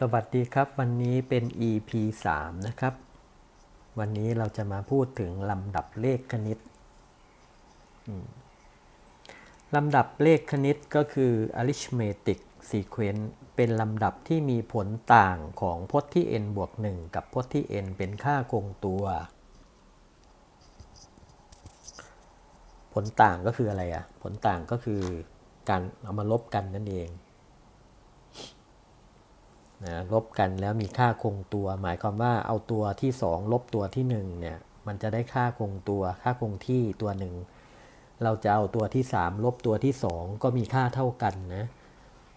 สวัสดีครับ วันนี้เป็น EP 3 นะครับ วันนี้เราจะมาพูดถึงลำดับเลขคณิตลำดับเลขคณิตก็คือ arithmetic sequence เป็นลำดับที่มีผลต่างของพจน์ที่ n บวก 1 กับพจน์ที่ n เป็นค่าคงตัว ผลต่างก็คืออะไรอะ่ะผลต่างก็คือการเอามาลบกันนั่นเอง นะลบกันแล้วมีค่าคงตัว หมายความว่าเอาตัวที่ 2 ลบตัวที่1เนี่ยมันจะได้ค่าคงตัว ค่าคงที่ตัวหนึ่งเราจะเอาตัวที่ 3 ลบตัวที่ 2 ก็มีค่าเท่ากันนะ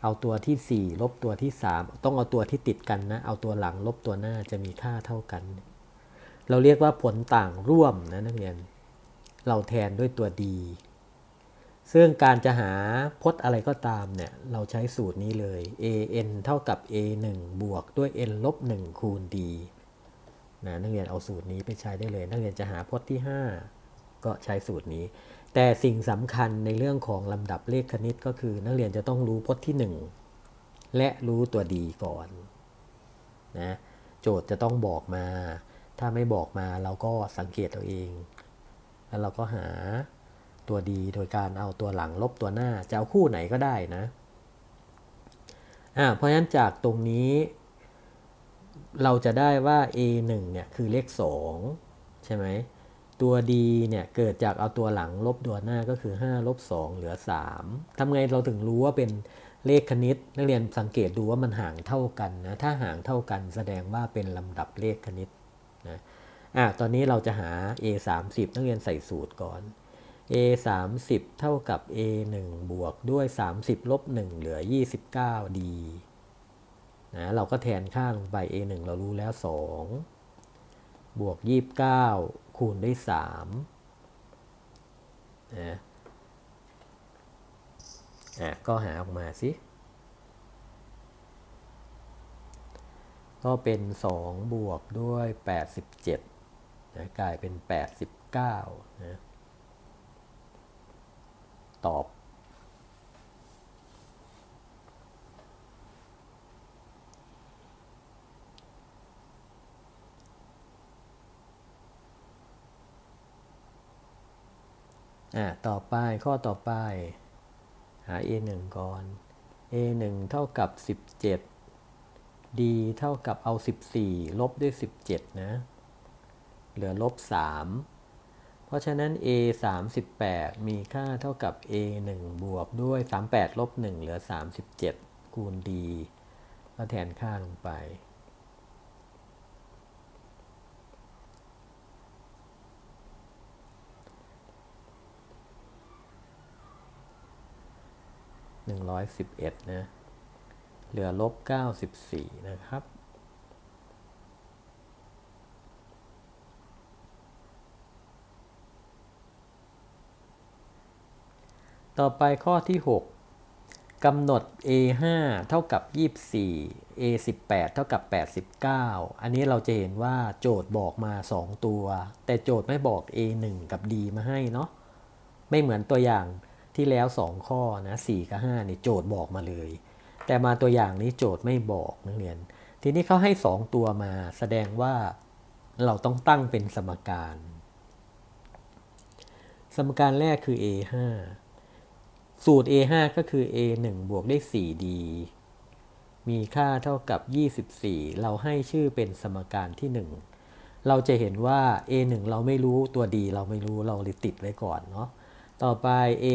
เอาตัวที่ 4 ลบตัวที่ 3 ต้องเอาตัวที่ติดกันนะ เอาตัวหลังลบตัวหน้าจะมีค่าเท่ากัน เราเรียกว่าผลต่างร่วมนะนักเรียน เราแทนด้วยตัวด ซึ่งการจะหาพจน์อะไรก็ตามเนี่ย เราใช้สูตรนี้เลย an เท่ากับ a 1บวกด้วย n ลบ1คูณ d นะนักเรียนเอาสูตรนี้ไปใช้ได้เลย นักเรียนจะหาพจน์ที่ 5 ก็ใช้สูตรนี้ แต่สิ่งสำคัญในเรื่องของลำดับเลขคณิตก็คือ นักเรียนจะต้องรู้พจน์ที่ 1 และรู้ตัวดีก่อนนะโจทย์จะต้องบอกมา ถ้าไม่บอกมาเราก็สังเกตเอาเอง แล้วเราก็หา ตัวดีโดยการเอาตัวหลังลบตัวหน้า จะเอาคู่ไหนก็ได้นะอ่าเพราะฉะนั้นจากตรงนี้เราจะได้ว่า a 1เนี่ยคือเลข 2 ใช่ไหม ตัวดีเนี่ยเกิดจากเอาตัวหลังลบตัวหน้าก็คือ 5 ลบ 2 เหลือ 3ทำไงเราถึงรู้ว่าเป็นเลขคณิต นักเรียนสังเกตดูว่ามันห่างเท่ากันนะ ถ้าห่างเท่ากันแสดงว่าเป็นลำดับเลขคณิตนะอะตอนนี้เราจะหา a 3 0นักเรียนใส่สูตรก่อน a 3 0 เท่ากับ a 1บวกด้วย 30ลบ1เหลือ 29 d นะเราก็แทนค่าลงไป a 1เรารู้แล้ว 2 บวก 29 คูณด้วย3นะอะก็หาออกมาสิ ก็เป็น 2 บวกด้วย 87นะกลายเป็น 89นะ ตอบ อะต่อไปข้อต่อไป หา a 1ก่อน a 1เท่ากับ 17 d เท่ากับเอา 14 ลบด้วย 17 นะ เหลือลบ 3 เพราะฉะนั้น a 38มีค่าเท่ากับ a 1บวกด้วย 38ลบ1เหลือ 37 คูณ d ก็แทนค่าลงไป 111 นะ เหลือลบ 94 นะครับ ต่อไปข้อที่ 6กำหนด a 5เท่ากับ 24 a 18เท่ากับ 89 อันนี้เราจะเห็นว่าโจทย์บอกมา 2 ตัว แต่โจทย์ไม่บอก a 1กับ d มาให้เนาะ ไม่เหมือนตัวอย่างที่แล้ว 2 ข้อนะ4กับ5นี่โจทย์บอกมาเลย แต่มาตัวอย่างนี้โจทย์ไม่บอกนักเรียน ทีนี้เขาให้ 2 ตัวมาแสดงว่าเราต้องตั้งเป็นสมการ สมการแรกคือ a 5 สูตร a 5ก็คือ a 1บวกได้ 4d มีค่าเท่ากับ 24 เราให้ชื่อเป็นสมการที่ 1 เราจะเห็นว่า a 1เราไม่รู้ตัว d เราไม่รู้เราเลยติดไว้ก่อนเนาะ ต่อไป a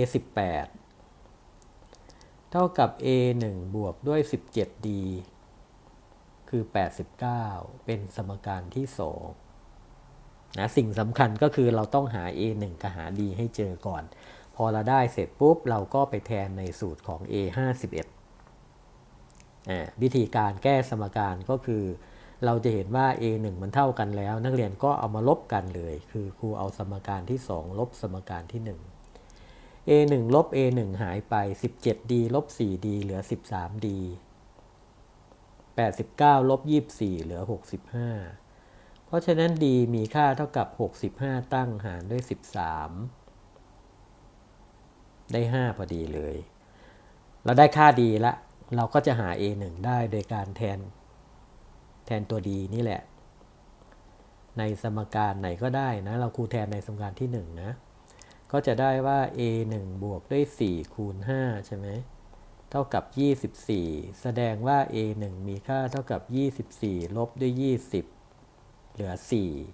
18เท่ากับ a 1บวกด้วย 17d คือ 89 เป็นสมการที่ 2นะสิ่งสำคัญก็คือเราต้องหา a 1กับหา d ให้เจอก่อน อเราได้เสร็จปุ๊บเราก็ไปแทนในสูตรของ a 51วิธีการแก้สมการก็คือ เราจะเห็นว่า a 1มันเท่ากันแล้ว นักเรียนก็เอามาลบกันเลย คือครูเอาสมการที่ 2 ลบสมการที่ 1 a 1ลบ a 1หายไป 17d ลบ 4d เหลือ 13d 89ลบ24 เหลือ 65 เพราะฉะนั้น d มีค่าเท่ากับ 65 ตั้งหารด้วย 13 ได้ 5 พอดีเลย เราได้ค่าดีละ เราก็จะหา a 1 ได้โดยการแทน แทนตัวดีนี่แหละ ในสมการไหนก็ได้นะ เราคูณแทนในสมการที่ 1 นะ ก็จะได้ว่า a 1 บวกด้วย 4 คูณ 5 ใช่ไหมเท่ากับ 24 แสดงว่า a 1 มีค่าเท่ากับ 24 ลบด้วย 20 เหลือ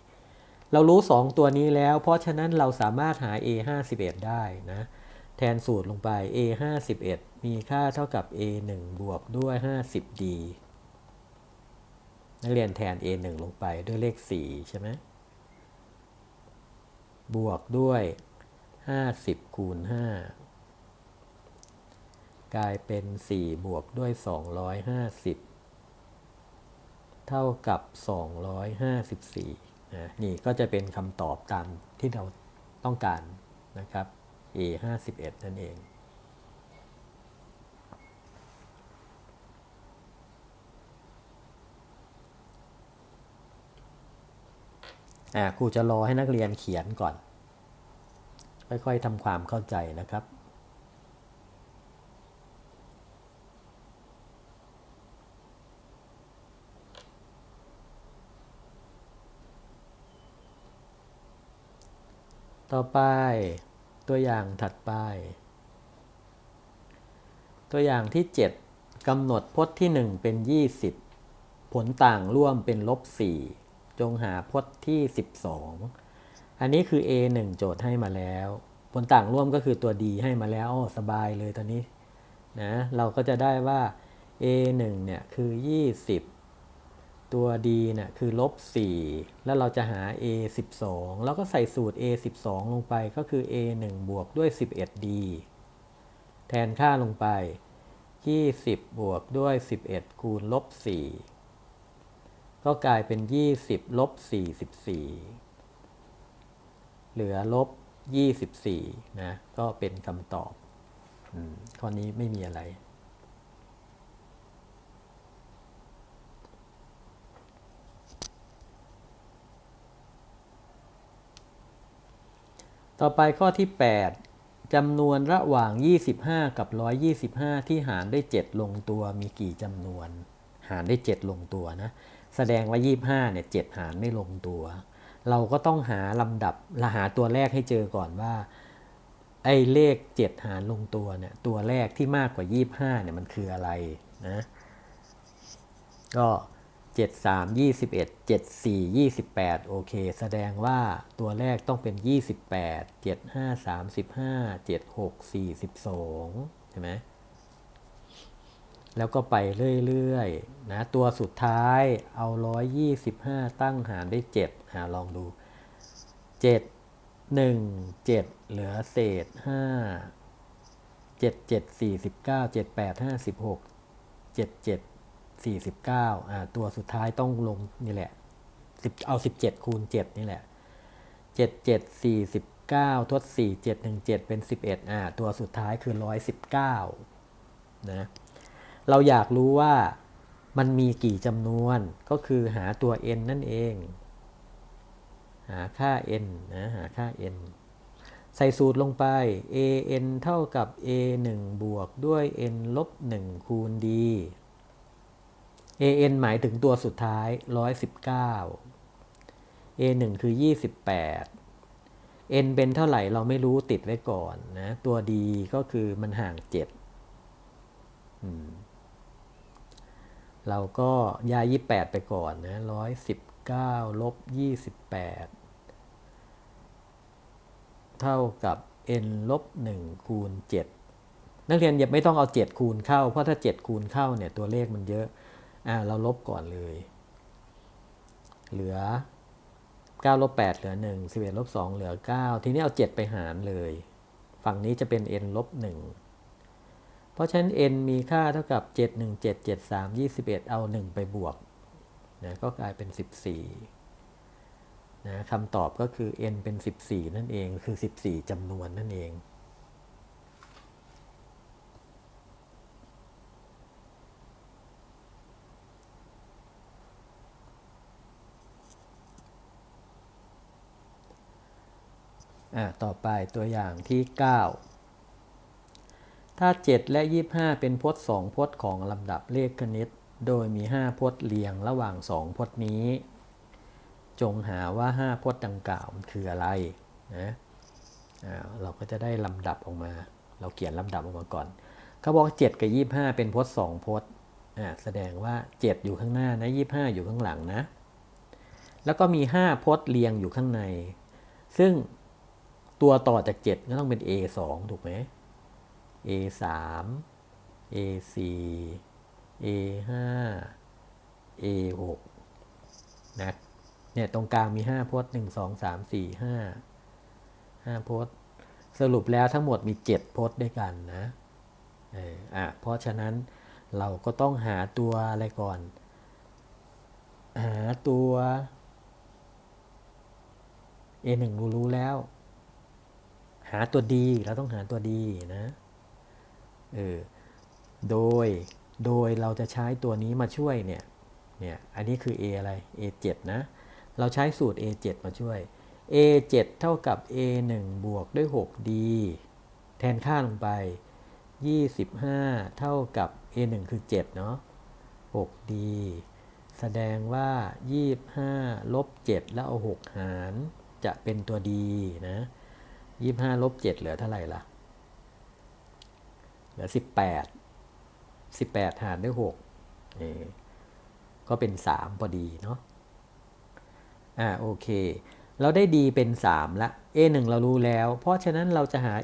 4 เรารู้ 2 ตัวนี้แล้ว เพราะฉะนั้นเราสามารถหา a 51 ได้นะ แทนสูตรลงไป a 51มีค่าเท่ากับ a 1บวกด้วย 50d นักเรียนแทน a 1ลงไปด้วยเลข 4 ใช่ไหมบวกด้วย 50 คูณ 5 กลายเป็น 4 บวกด้วย 250 เท่ากับ 254นะนี่ก็จะเป็นคำตอบตามที่เราต้องการนะครับ a 51นั่นเอง อ่าครูจะรอให้นักเรียนเขียนก่อน ค่อยๆทำความเข้าใจนะครับต่อไป ตัวอย่างถัดไป ตัวอย่างที่ 7กำหนดพจน์ที่ 1 เป็น 20 ผลต่างร่วมเป็นลบ 4 จงหาพจน์ที่ 12 อันนี้คือ a 1 โจทย์ให้มาแล้ว ผลต่างร่วมก็คือตัว d ให้มาแล้วอ้อสบายเลยตอนนี้นะเราก็จะได้ว่า a 1เนี่ยคือ 20 ตัว d เนี่ยคือลบ 4 แล้วเราจะหา a 12 แล้วก็ใส่สูตร a 12 ลงไปก็คือ a 1 บวกด้วย 11d แทนค่าลงไป 20 บวกด้วย 11 คูณลบ 4 ก็กลายเป็น 20 ลบ 44 เหลือลบ 24 นะ ก็เป็นคำตอบอข้อนี้ไม่มีอะไร ต่อไปข้อที่ 8จำนวนระหว่าง 25 กับ 125 ที่หารได้7ลงตัวมีกี่จำนวน หารได้7ลงตัวนะ แสดงว่า 25 เนี่ย 7 หารไม่ลงตัว เราก็ต้องหาลำดับรหาตัวแรกให้เจอก่อนว่า ไอ้เลข 7 หารลงตัวเนี่ย ตัวแรกที่มากกว่า 25 เนี่ย มันคืออะไรนะ ก็ 7 3 21 7 4 28 โอเค แสดงว่าตัวแรกต้องเป็น 28 7 5 35 7 6 42 ใช่ไหม แล้วก็ไปเรื่อยๆ นะ ตัวสุดท้ายเอา 125 ตั้งหารได้7หาลองดู 7 1 7 เหลือเศษ 5 7 7 49 7 8 56 7 7 49อ่าตัวสุดท้ายต้องลงนี่แหละ10เอา 17 คูณ 7 นี่แหละ 7 7 49 ทด 4 7 1 7 เป็น 11อ่าตัวสุดท้ายคือ 119 นะ เราอยากรู้ว่ามันมีกี่จำนวนก็คือหาตัว n นั่นเอง หาค่า n นะหาค่า n ใส่สูตรลงไป a n เท่ากับ a 1บวกด้วย n ลบ1คูณ d an หมายถึงตัวสุดท้าย 119 a 1 คือ 28 n เป็นเท่าไหร่เราไม่รู้ติดไว้ก่อนนะ ตัวดีก็คือมันห่าง 7 เราก็ย้าย 28 ไปก่อนนะ 119 ลบ 28 เท่ากับ n ลบ 1 คูณ 7 นักเรียนอย่าไม่ต้องเอา 7 คูณเข้า เพราะถ้า 7 คูณเข้าเนี่ยตัวเลขมันเยอะ อ่าเราลบก่อนเลย เหลือ9ลบ8เหลือ 1 11ลบ2เหลือ 9 ทีนี้เอา 7 ไปหารเลย ฝั่งนี้จะเป็น n ลบ1เพราะฉะนั้น n มีค่าเท่ากับ 7 1 7 7 3 21 เอา 1 ไปบวกนะก็กลายเป็น 14นะคำตอบก็คือ n เป็น 14 นั่นเอง คือ 14จำนวนนั่นเอง ต่อไปตัวอย่างที่ 9 ถ้า 7 และ 25 เป็นพจน์2พจน์ของลำดับเลขคณิต โดยมี 5 พจน์เรียงระหว่าง 2 พจน์นี้ จงหาว่า 5 พจน์ดังกล่าวมันคืออะไรนะเราก็จะได้ลำดับออกมา เราเขียนลำดับออกมาก่อนเขาบอก 7 กับ 25 เป็นพจน์2พจน์แสดงว่า 7 อยู่ข้างหน้านะ25 อยู่ข้างหลังนะ แล้วก็มี 5 พจน์เรียงอยู่ข้างใน ซึ่ง ตัวต่อจาก 7 ก็ต้องเป็น A 2 ถูกไหม A 3 A 4 A 5 A 6 นะเนี่ยตรงกลางมี5พจน์1 2 3 4 5 5พจน์สรุปแล้วทั้งหมดมี7พจน์ด้วยกันนะเอออะเพราะฉะนั้นเราก็ต้องหาตัวอะไรก่อน หาตัว A1 รู้รู้แล้ว หาตัวดีเราต้องหาตัวดีนะเออโดยโดยเราจะใช้ตัวนี้มาช่วยเนี่ยเนี่ยอันนี้คือ A อะไร A7 นะเราใช้สูตร A7 มาช่วย A7 เท่ากับ A1 บวกด้วย 6D แทนค่าลงไป 25 เท่ากับ A1 คือ7เนาะ 6D แสดงว่า 25 ลบ 7 แล้วเอา 6 หารจะเป็นตัวดีนะ 25ลบ7เหลือเท่าไหร่ล่ะ เหลือ18 18หารด้วย6เออก็เป็น3พอดีเนาะอ่าโอเค เราได้ดีเป็น3ละ A1 เรารู้แล้ว เพราะฉะนั้นเราจะหา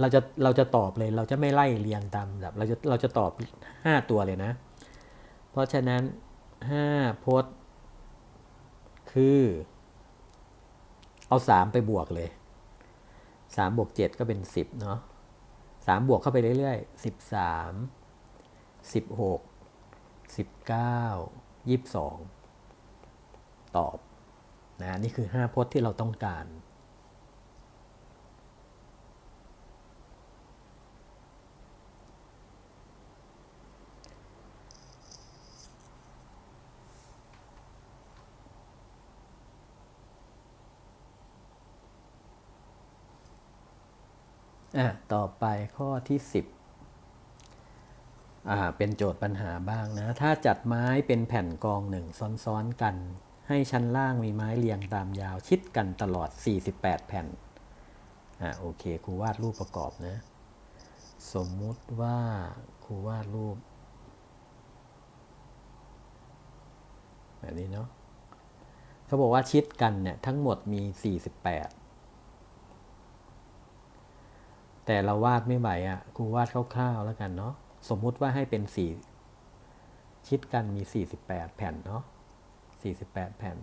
เราจะเราจะตอบเลย เราจะไม่ไล่เรียงตามแบบเราจะเราจะตอบ5ตัวเลยนะ เพราะฉะนั้น5พจน์ คือ เอา3ไปบวกเลย สามบวกเจ็ดก็เป็นสิบเนาะสามบวกเข้าไปเรื่อยๆสิบสามสิบหกสิบเก้ายี่สิบสองตอบนะนี่คือห้าพจน์ที่เราต้องการ อะต่อไปข้อที่ 10อ่าเป็นโจทย์ปัญหาบ้างนะ ถ้าจัดไม้เป็นแผ่นกองหนึ่งซ้อนๆกัน ให้ชั้นล่างมีไม้เรียงตามยาวชิดกันตลอด 48 แผ่นอ่าโอเคครูวาดรูปประกอบนะ สมมุติว่าครูวาดรูป แบบนี้เนาะเขาบอกว่าชิดกันเนี่ยทั้งหมดมี 48 แต่เราวาดไม่ไหวอะครูวาดคร่าวๆแล้วกันเนาะสมมุติว่าให้เป็น4ชิดกันมี 48 แผ่นเนาะ48 แผ่น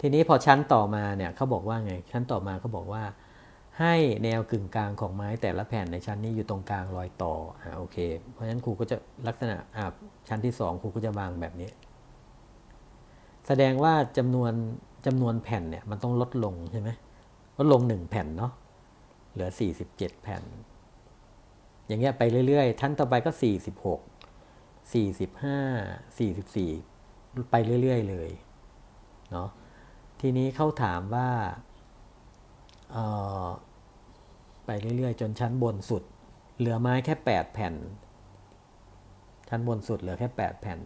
ทีนี้พอชั้นต่อมาเนี่ยเขาบอกว่าไง ชั้นต่อมาเขาบอกว่า ให้แนวกึ่งกลางของไม้แต่ละแผ่นในชั้นนี้อยู่ตรงกลางรอยต่ออ่าโอเค เพราะฉะนั้นครูก็จะลักษณะอ่าชั้นที่ 2 ครูก็จะวางแบบนี้ แสดงว่าจำนวนจำนวนแผ่นเนี่ยมันต้องลดลงใช่ไหมลดลง 1 แผ่นเนาะ เหลือ 47 แผ่น อย่างเงี้ยไปเรื่อยๆ ชั้นต่อไปก็ 46 45 44 ไปเรื่อยๆ เลยเนาะทีนี้เขาถามว่าอ่อไปเรื่อยๆ จนชั้นบนสุด เหลือไม้แค่ 8 แผ่น ชั้นบนสุดเหลือแค่ 8 แผ่น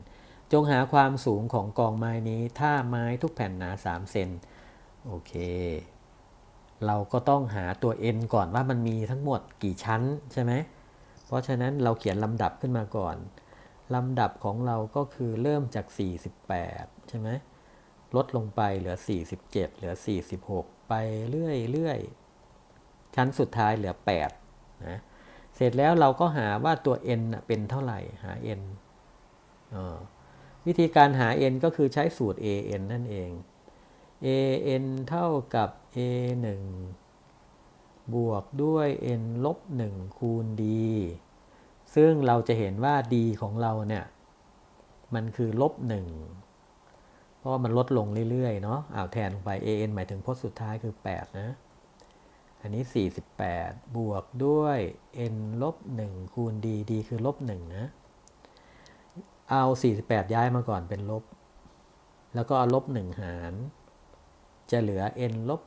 จงหาความสูงของกองไม้นี้ ถ้าไม้ทุกแผ่นหนา 3 เซนโอเค เราก็ต้องหาตัว n ก่อนว่ามันมีทั้งหมดกี่ชั้นใช่ไหม เพราะฉะนั้นเราเขียนลำดับขึ้นมาก่อน ลำดับของเราก็คือเริ่มจาก 48 ใช่ไหม ลดลงไปเหลือ 47 เหลือ 46 ไปเรื่อยๆ ชั้นสุดท้ายเหลือ 8 นะ เสร็จแล้วเราก็หาว่าตัว n เป็นเท่าไหร่ หา n ออวิธีการหา n ก็คือใช้สูตร an นั่นเอง an เท่ากับ a 1บวกด้วย n ลบ1คูณ d ซึ่งเราจะเห็นว่า d ของเราเนี่ย มันคือลบ1เพราะมันลดลงเรื่อย ๆ เนาะอ้าวแทนลงไป an หมายถึงพจน์สุดท้ายคือ 8 นะ อันนี้ 48 บวกด้วย n ลบ1คูณ d d คือลบ1นะ เอา 48 ย้ายมาก่อนเป็นลบ แล้วก็เอาลบ 1 หาร จะเหลือ n ลบ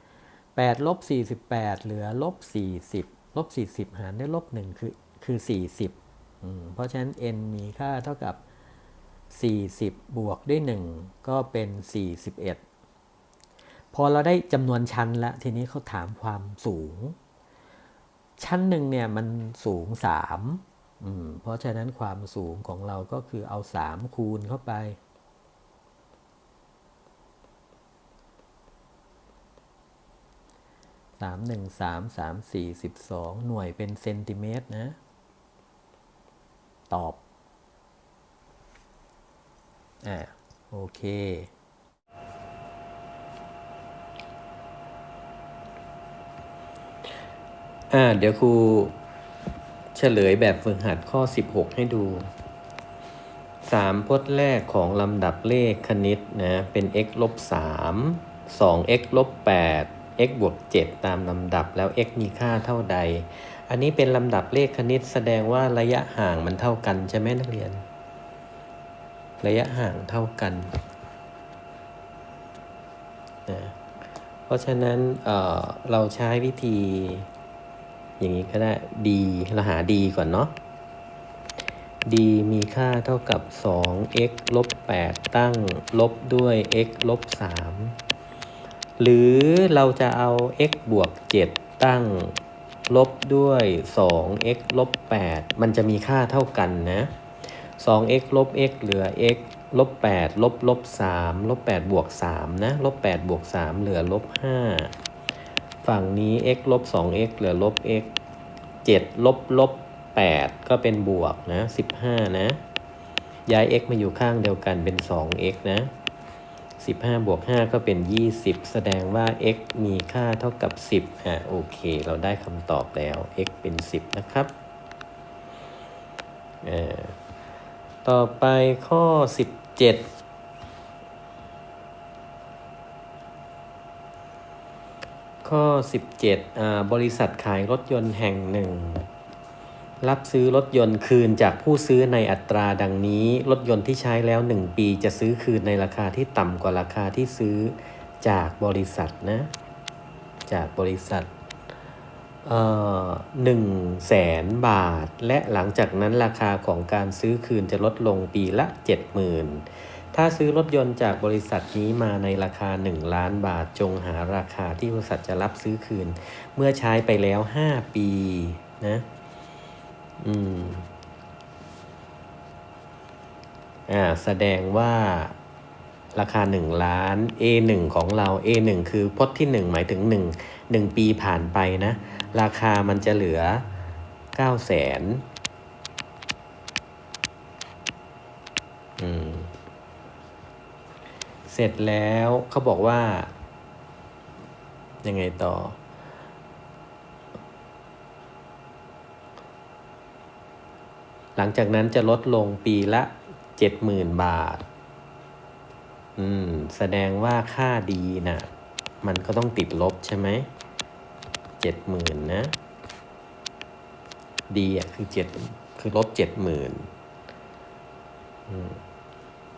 1 8ลบ48 เหลือลบ40ลบ40 หารด้วยลบ1คือคือ40อเพราะฉะนั้น n มีค่าเท่ากับ 40 บวกด้วย 1 ก็เป็น 41 พอเราได้จำนวนชั้นแล้วทีนี้เขาถามความสูง ชั้นหนึ่งเนี่ยมันสูง3อืมเพราะฉะนั้นความสูงของเราก็คือเอา 3 คูณเข้าไป สามหนึ่งสามสามสี่สิบสองหน่วยเป็นเซนติเมตรนะ ตอบ อ่า โอเค อ่า เดี๋ยวครูเฉลยแบบฝึกหัดข้อ 16 ให้ดูสามพจน์แรกของลำดับเลขคณิตนะ เป็น x ลบ3 2 x ลบ8 x บวก 7 ตามลำดับแล้ว x มีค่าเท่าใด อันนี้เป็นลำดับเลขคณิตแสดงว่าระยะห่างมันเท่ากันใช่ไหมนักเรียน ระยะห่างเท่ากันนะเพราะฉะนั้นเเราเราใช้วิธี อย่างนี้ก็ได้ d เราหา d ก่อนเนาะ d มีค่าเท่ากับ 2x ลบ 8 ตั้งลบด้วย x ลบ 3 หรือเราจะเอา x บวก 7 ตั้งลบด้วย 2x ลบ 8 มันจะมีค่าเท่ากันนะ 2x ลบ x เหลือ x ลบ 8 ลบ ลบ 3 ลบ 8 บวก 3 นะ ลบ 8 บวก 3 เหลือ ลบ 5 ฝั่งนี้ x ลบ 2x เหลือ ลบ x 7 ลบ ลบ 8 ก็เป็นบวกนะ 15 นะ ย้าย x มาอยู่ข้างเดียวกันเป็น 2x นะ 15 บวก 5 ก็เป็น 20 แสดงว่า x มีค่าเท่ากับ 10 อะ โอเค เราได้คำตอบแล้ว x เป็น 10 นะครับอ่าต่อไปข้อ 17ข้อ 17อ่าบริษัทขายรถยนต์แห่งหนึ่ง รับซื้อรถยนต์คืนจากผู้ซื้อในอัตราดังนี้ รถยนต์ที่ใช้แล้ว 1 ปีจะซื้อคืนในราคาที่ต่ำกว่าราคาที่ซื้อจากบริษัทนะ จากบริษัทหนึ่งแสนบาท และหลังจากนั้นราคาของการซื้อคืนจะลดลงปีละ 70,000 ถ้าซื้อรถยนต์จากบริษัทนี้มาในราคา 1 ล้านบาทจงหาราคาที่บริษัทจะรับซื้อคืน เมื่อใช้ไปแล้ว 5 ปีนะ อืม อ่า แสดงว่าราคา 1 ล้าน A1 ของเรา A1 คือพจน์ที่ 1 หมายถึง 1 1 ปีผ่านไปนะ ราคามันจะเหลือ9แสนเสร็จแล้วเขาบอกว่า ยังไงต่อ หลังจากนั้นจะลดลงปีละ 70,000 บาท อืม แสดงว่าค่าดีนะ่ะมันก็ต้องติดลบใช่ไหมเจ็ดหมื่นนะ ดีอะคือเจ็ดคือลบเจ็ดหมื่น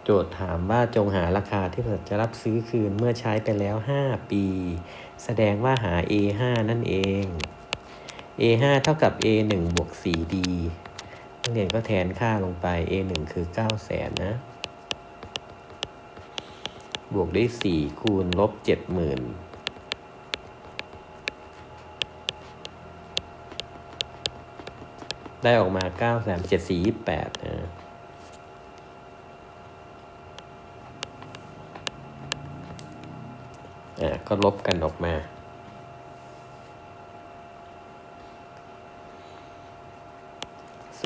โจทย์ถามว่าจงหาราคาที่บริษัทจะรับซื้อคืนเมื่อใช้ไปแล้ว 5 ปี แสดงว่าหา A5 นั่นเอง A5 เท่ากับ A1 บวก 4D นักเรียนก็แทนค่าลงไป A1 คือ9แสนนะ บวกด้วย4คูณลบ70,000ได้ออกมา9 3 7 4 28นะ อ่า ก็ลบกันออกมา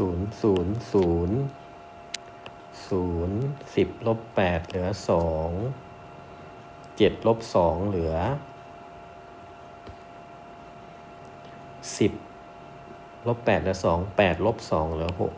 ศูนย์ศูนย์ศูนย์ศูนย์สิบลบแปดเหลือสองเจ็ดลบสองเหลือสิบลบแปดเหลือสองแปดลบสองเหลือหก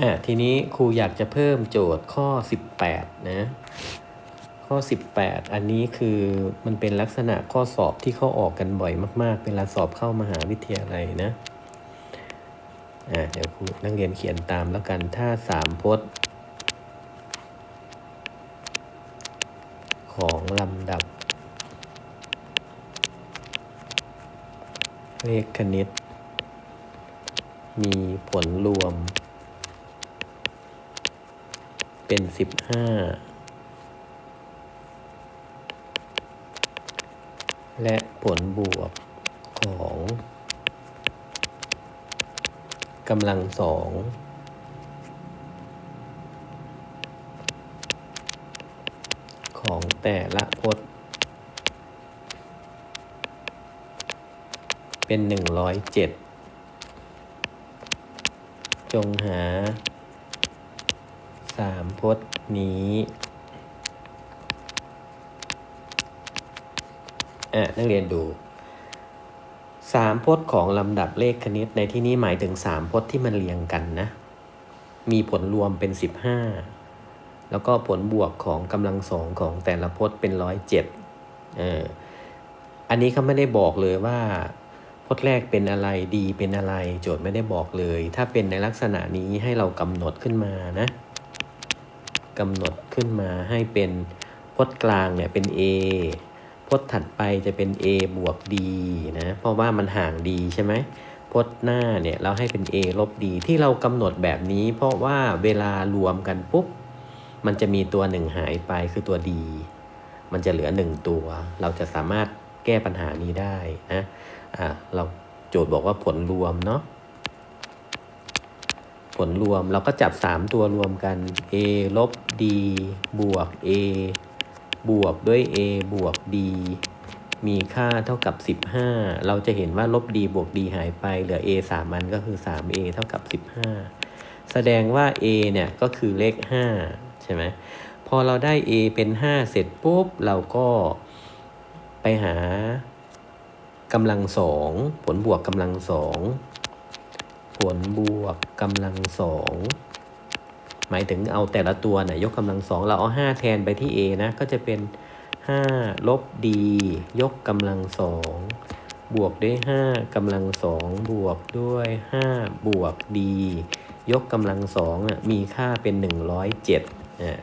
อะทีนี้ครูอยากจะเพิ่มโจทย์ข้อ 18 นะขข้อ 18 อันนี้คือมันเป็นลักษณะข้อสอบที่เขาออกกันบ่อยมาก ๆ เวลาสอบเข้ามหาวิทยาลัยนะอ่าเดี๋ยวครูนักเรียนเขียนตามแล้วกันถ้าสามพจน์ ของลำดับ เลขคณิต มีผลรวม เป็นสิบห้าและผลบวกของกำลังสองของแต่ละพจน์ เป็นหนึ่งร้อยเจ็ดจงหา พจน์นี้อะนักเรียนดูสามพจน์ของลำดับเลขคณิตในที่นี้หมายถึงสามพจน์ที่มันเรียงกันนะ มีผลรวมเป็นสิบห้าแล้วก็ผลบวกของกำลังสองของแต่ละพจน์เป็นร้อยเจ็ดเอออันนี้เขาไม่ได้บอกเลยว่าพจน์แรกเป็นอะไรดีเป็นอะไร โจทย์ไม่ได้บอกเลย ถ้าเป็นในลักษณะนี้ให้เรากำหนดขึ้นมานะ กำหนดขึ้นมาให้เป็นพจน์กลางเนี่ยเป็น A พจน์ถัดไปจะเป็น A บวก D นะ เพราะว่ามันห่าง D ใช่ไหมพจน์หน้าเนี่ยเราให้เป็น A ลบ D ที่เรากำหนดแบบนี้ เพราะว่าเวลารวมกันปุ๊บ มันจะมีตัวหนึ่งหายไปคือตัว D มันจะเหลือหนึ่งตัว เราจะสามารถแก้ปัญหานี้ได้นะ อะเราโจทย์บอกว่าผลรวมเนาะ ผลรวม เราก็จับ 3 ตัวรวมกัน a ลบ d บวก a บวกด้วย a บวก d มีค่าเท่ากับ 15 เราจะเห็นว่าลบ d บวก d หายไป เหลือ a 3มันก็คือ 3a เท่ากับ 15 แสดงว่า a เนี่ยก็คือเลข 5 ใช่ไหม พอเราได้ a เป็น 5 เสร็จปุ๊บ เราก็ไปหากำลังสอง ผลบวกกำลังสอง ผลบวกกำลังสองหมายถึงเอาแต่ละตัวนะ่ะยกกำลังสองเราเอาห้าแทนไปที่ a นะก็จะเป็นห้าลบ d ยกกำลังสองบวกด้วยห้ากำลังสองบวกด้วยห้าบวก d ยกกำลังสองอะมีค่าเป็นหนึ่งร้อยเจ็ดอ่า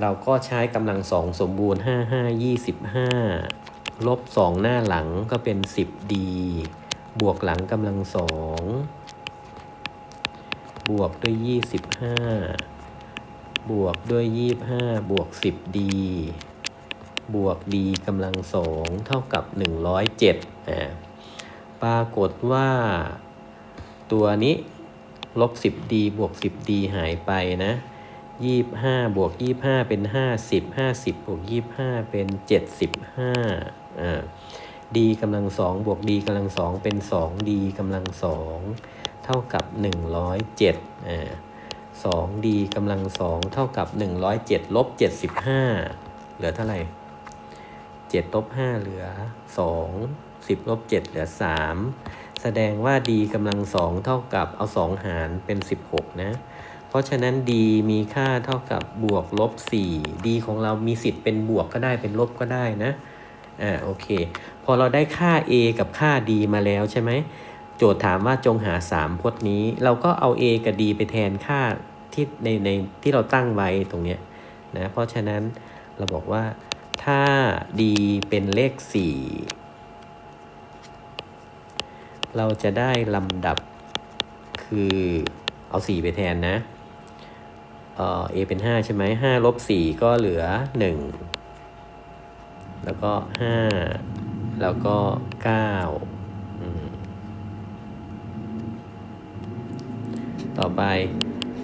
เราก็ใช้กำลังสองสมบูรณ์ 5 5 25 ลบ 2 หน้าหลังก็เป็น 10d บวกหลังกำลังสองบวกด้วย 25 บวกด้วย 25 บวก 10d บวก d กำลังสองเท่ากับ 107อ่าปรากฏว่าตัวนี้ลบ 10d บวก 10d หายไปนะ ยี่บห้าบวกยี่บห้าเป็นห้าสิบห้าสิบบวกยี่บห้าเป็นเจ็ดสิบห้าอ่าดีกำลังสองบวกดีกำลังสองเป็นสองดีกำลังสองเท่ากับหนึ่งร้อยเจ็ดอ่าสองดีกำลังสองเท่ากับหนึ่งร้อยเจ็ดลบเจ็ดสิบห้าเหลือเท่าไหร่เจ็ดลบห้าเหลือสองสิบลบเจ็ดเหลือสามแสดงว่าดีกำลังสองเท่ากับเอาสองหารเป็นสิบหกนะ ราะฉะนั้น d มีค่าเท่ากับบวกลบ 4 d ของเรามีสิทธิ์เป็นบวกก็ได้เป็นลบก็ได้นะ อ่าโอเค พอเราได้ค่า a กับค่า d มาแล้วใช่ไหม โจทย์ถามว่าจงหา 3 พจน์นี้ เราก็เอา a กับ d ไปแทนค่าที่ในในที่เราตั้งไว้ตรงเนี้ยนะ เพราะฉะนั้นเราบอกว่าถ้า d เป็นเลข 4 เราจะได้ลำดับคือเอา 4 ไปแทนนะ เอ่อ a เป็น 5 ใช่ไหม5ลบ4ก็เหลือ 1 แล้วก็ 5 แล้วก็9ต่อไป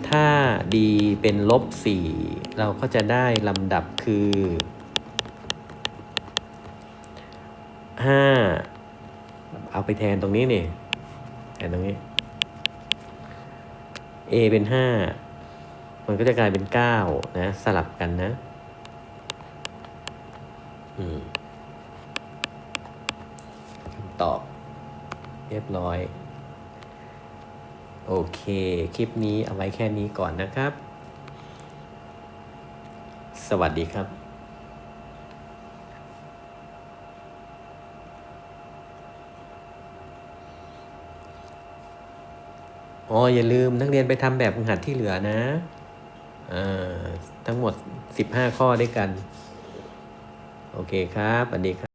ถ้า d เป็นลบ4เราก็จะได้ลำดับคือ 5 เอาไปแทนตรงนี้นี่แทนตรงนี้ a เป็น 5 มันก็จะกลายเป็น9นะ สลับกันนะ อืมคำตอบ เรียบร้อย โอเค คลิปนี้เอาไว้แค่นี้ก่อนนะครับ สวัสดีครับอ๋ออย่าลืมนักเรียนไปทำแบบฝึกหัดที่เหลือนะ ทั้งหมด 15 ข้อด้วยกัน โอเคครับสวัสดีครับ